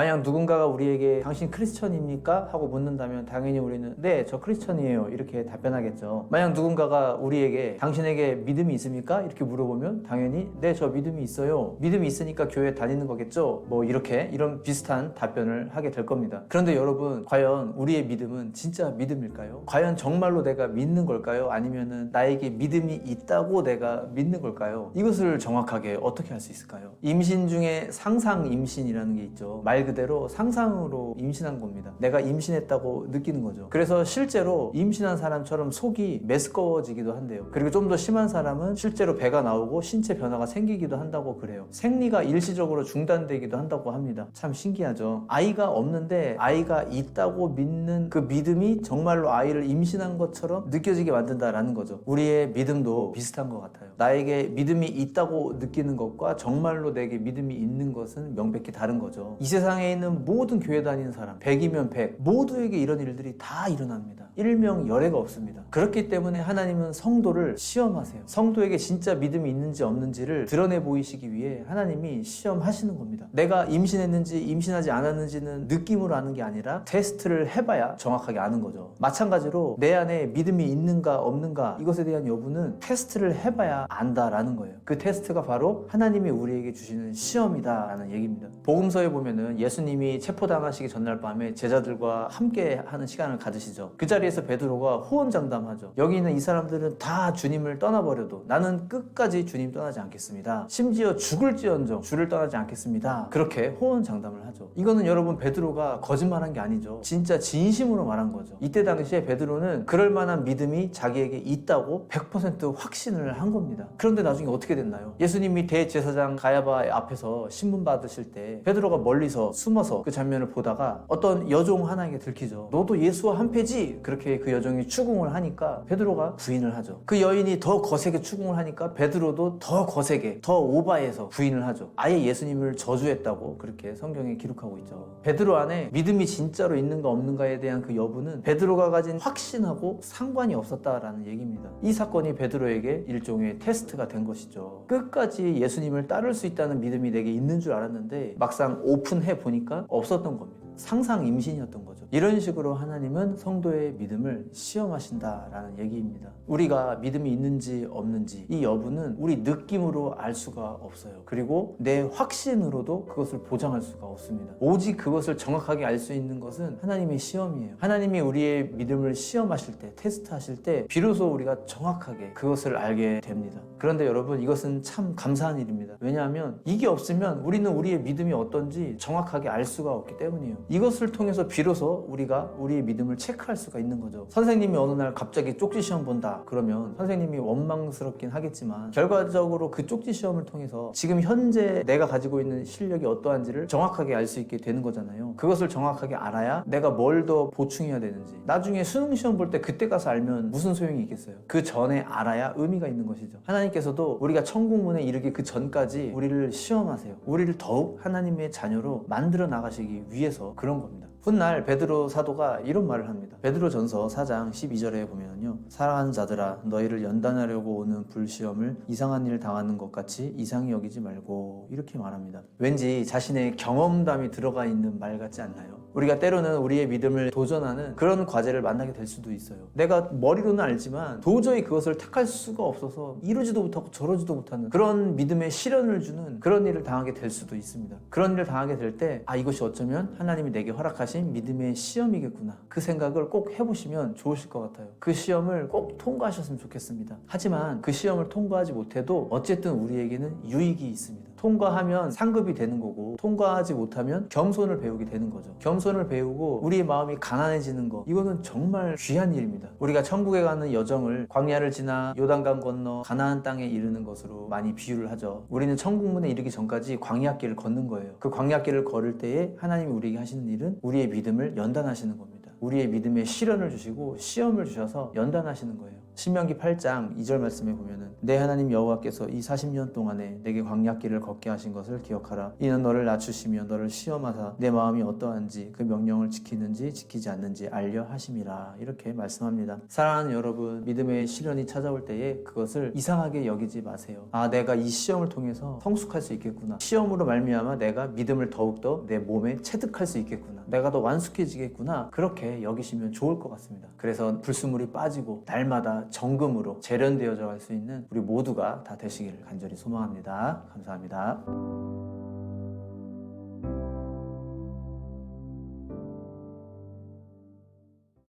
만약 누군가가 우리에게 당신 크리스천입니까? 하고 묻는다면 당연히 우리는 네, 저 크리스천이에요. 이렇게 답변하겠죠. 만약 누군가가 우리에게 당신에게 믿음이 있습니까? 이렇게 물어보면 당연히 네, 저 믿음이 있어요. 믿음이 있으니까 교회 다니는 거겠죠? 뭐 이렇게 이런 비슷한 답변을 하게 될 겁니다. 그런데 여러분, 과연 우리의 믿음은 진짜 믿음일까요? 과연 정말로 내가 믿는 걸까요? 아니면은 나에게 믿음이 있다고 내가 믿는 걸까요? 이것을 정확하게 어떻게 할 수 있을까요? 임신 중에 상상 임신이라는 게 있죠. 말 그대로 상상으로 임신한 겁니다. 내가 임신했다고 느끼는 거죠. 그래서 실제로 임신한 사람처럼 속이 메스꺼워지기도 한대요. 그리고 좀 더 심한 사람은 실제로 배가 나오고 신체 변화가 생기기도 한다고 그래요. 생리가 일시적으로 중단되기도 한다고 합니다. 참 신기하죠. 아이가 없는데 아이가 있다고 믿는 그 믿음이 정말로 아이를 임신한 것처럼 느껴지게 만든다라는 거죠. 우리의 믿음도 비슷한 것 같아요. 나에게 믿음이 있다고 느끼는 것과 정말로 내게 믿음이 있는 것은 명백히 다른 거죠. 이 세상에 있는 모든 교회 다니는 사람, 100이면 100, 모두에게 이런 일들이 다 일어납니다. 일명 열애가 없습니다. 그렇기 때문에 하나님은 성도를 시험하세요. 성도에게 진짜 믿음이 있는지 없는지를 드러내 보이시기 위해 하나님이 시험하시는 겁니다. 내가 임신했는지 임신하지 않았는지는 느낌으로 아는 게 아니라 테스트를 해봐야 정확하게 아는 거죠. 마찬가지로 내 안에 믿음이 있는가 없는가 이것에 대한 여부는 테스트를 해봐야 안다라는 거예요. 그 테스트가 바로 하나님이 우리에게 주시는 시험이다라는 얘기입니다. 복음서에 보면은 예수님이 체포당하시기 전날 밤에 제자들과 함께 하는 시간을 가지시죠. 그 자리에서 베드로가 호언장담하죠. 여기 있는 이 사람들은 다 주님을 떠나버려도 나는 끝까지 주님 떠나지 않겠습니다. 심지어 죽을지언정 주를 떠나지 않겠습니다. 그렇게 호언장담을 하죠. 이거는 여러분 베드로가 거짓말한 게 아니죠. 진짜 진심으로 말한 거죠. 이때 당시에 베드로는 그럴 만한 믿음이 자기에게 있다고 100% 확신을 한 겁니다. 그런데 나중에 어떻게 됐나요? 예수님이 대제사장 가야바 앞에서 신문 받으실 때 베드로가 멀리서 숨어서 그 장면을 보다가 어떤 여종 하나에게 들키죠. 너도 예수와 한패지? 그렇게 그 여종이 추궁을 하니까 베드로가 부인을 하죠. 그 여인이 더 거세게 추궁을 하니까 베드로도 더 거세게 더 오바해서 부인을 하죠. 아예 예수님을 저주했다고 그렇게 성경에 기록하고 있죠. 베드로 안에 믿음이 진짜로 있는가 없는가에 대한 그 여부는 베드로가 가진 확신하고 상관이 없었다라는 얘기입니다. 이 사건이 베드로에게 일종의 테 스트가 된 것이죠. 끝까지 예수님을 따를 수 있다는 믿음이 내게 있는 줄 알았는데 막상 오픈해 보니까 없었던 겁니다. 상상 임신이었던 거죠. 이런 식으로 하나님은 성도의 믿음을 시험하신다라는 얘기입니다. 우리가 믿음이 있는지 없는지 이 여부는 우리 느낌으로 알 수가 없어요. 그리고 내 확신으로도 그것을 보장할 수가 없습니다. 오직 그것을 정확하게 알 수 있는 것은 하나님의 시험이에요. 하나님이 우리의 믿음을 시험하실 때, 테스트하실 때 비로소 우리가 정확하게 그것을 알게 됩니다. 그런데 여러분 이것은 참 감사한 일입니다. 왜냐하면 이게 없으면 우리는 우리의 믿음이 어떤지 정확하게 알 수가 없기 때문이에요. 이것을 통해서 비로소 우리가 우리의 믿음을 체크할 수가 있는 거죠. 선생님이 어느 날 갑자기 쪽지 시험 본다. 그러면 선생님이 원망스럽긴 하겠지만 결과적으로 그 쪽지 시험을 통해서 지금 현재 내가 가지고 있는 실력이 어떠한지를 정확하게 알 수 있게 되는 거잖아요. 그것을 정확하게 알아야 내가 뭘 더 보충해야 되는지. 나중에 수능 시험 볼 때 그때 가서 알면 무슨 소용이 있겠어요. 그 전에 알아야 의미가 있는 것이죠. 하나님께서도 우리가 천국문에 이르기 그 전까지 우리를 시험하세요. 우리를 더욱 하나님의 자녀로 만들어 나가시기 위해서 그런 겁니다. 훗날 베드로 사도가 이런 말을 합니다. 베드로 전서 4장 12절에 보면요. 사랑하는 자들아 너희를 연단하려고 오는 불시험을 이상한 일 당하는 것 같이 이상히 여기지 말고 이렇게 말합니다. 왠지 자신의 경험담이 들어가 있는 말 같지 않나요? 우리가 때로는 우리의 믿음을 도전하는 그런 과제를 만나게 될 수도 있어요. 내가 머리로는 알지만 도저히 그것을 택할 수가 없어서 이러지도 못하고 저러지도 못하는 그런 믿음의 시련을 주는 그런 일을 당하게 될 수도 있습니다. 그런 일을 당하게 될 때 아 이것이 어쩌면 하나님이 내게 허락하신 믿음의 시험이겠구나. 그 생각을 꼭 해보시면 좋으실 것 같아요. 그 시험을 꼭 통과하셨으면 좋겠습니다. 하지만 그 시험을 통과하지 못해도 어쨌든 우리에게는 유익이 있습니다. 통과하면 상급이 되는 거고 통과하지 못하면 겸손을 배우게 되는 거죠. 겸손을 배우고 우리의 마음이 가난해지는 거 이거는 정말 귀한 일입니다. 우리가 천국에 가는 여정을 광야를 지나 요단강 건너 가나안 땅에 이르는 것으로 많이 비유를 하죠. 우리는 천국문에 이르기 전까지 광야길을 걷는 거예요. 그 광야길을 걸을 때에 하나님이 우리에게 하시는 일은 우리의 믿음을 연단하시는 겁니다. 우리의 믿음에 시련을 주시고 시험을 주셔서 연단하시는 거예요. 신명기 8장 2절 말씀에 보면은 내 하나님 여호와께서 이 40년 동안에 내게 광야길을 걷게 하신 것을 기억하라. 이는 너를 낮추시며 너를 시험하사 내 마음이 어떠한지 그 명령을 지키는지 지키지 않는지 알려 하심이라. 이렇게 말씀합니다. 사랑하는 여러분 믿음의 시련이 찾아올 때에 그것을 이상하게 여기지 마세요. 아 내가 이 시험을 통해서 성숙할 수 있겠구나. 시험으로 말미암아 내가 믿음을 더욱더 내 몸에 체득할 수 있겠구나. 내가 더 완숙해지겠구나. 그렇게 여기시면 좋을 것 같습니다. 그래서 불순물이 빠지고 날마다 정금으로 재련되어져 갈 수 있는 우리 모두가 다 되시기를 간절히 소망합니다. 감사합니다